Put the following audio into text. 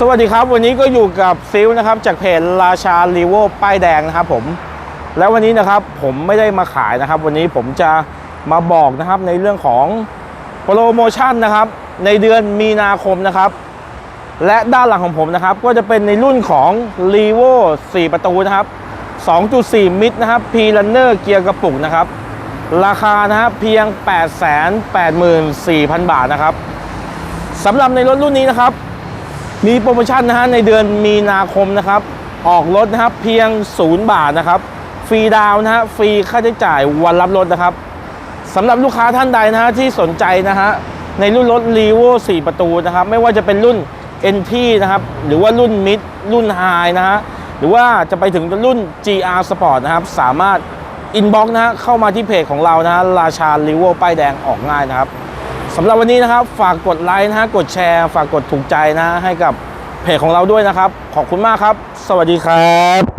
สวัสดีครับวันนี้ก็อยู่กับซิลนะครับจากเพจราชาลีโวป้ายแดงนะครับผมแล้ววันนี้นะครับผมไม่ได้มาขายนะครับ วันนี้ผมจะมาบอกนะครับในเรื่องของโปรโมชั่นนะครับ ในเดือนมีนาคมนะครับ และด้านหลังของผมนะครับ ก็จะเป็นในรุ่นของ r e v o 4 ประตูนะครับ 2.4 มิตรนะครับ P Runner เกียร์กระปุกนะครับ ราคานะครับเพียง 884,000 บาทนะครับสำหรับในรถรุ่นนี้นะครับ มีโปรโมชั่นนะฮะในเดือนมีนาคมนะครับ ออกรถนะครับเพียง 0 บาทนะครับ ฟรีดาวนะฮะฟรีค่าใช้จ่ายวันรับรถนะครับสำหรับลูกค้าท่านใดนะฮะที่สนใจนะฮะในรุ่นรถ r e v o 4ประตูนะครับ ไม่ว่าจะเป็นรุ่น NT นะครับ หรือว่ารุ่น Mid รุ่น High นะฮะหรือว่าจะไปถึงรุ่น GR Sport นะครับ สามารถอินบ็อกซ์นะฮะเข้ามาที่เพจของเรานะฮะราชา r e v o ป้ายแดงออกง่ายนะครับ สำหรับวันนี้นะครับฝากกดไลค์นะฮะกดแชร์ ฝากกดถูกใจนะ ให้กับเพจของเราด้วยนะครับ ขอบคุณมากครับ สวัสดีครับ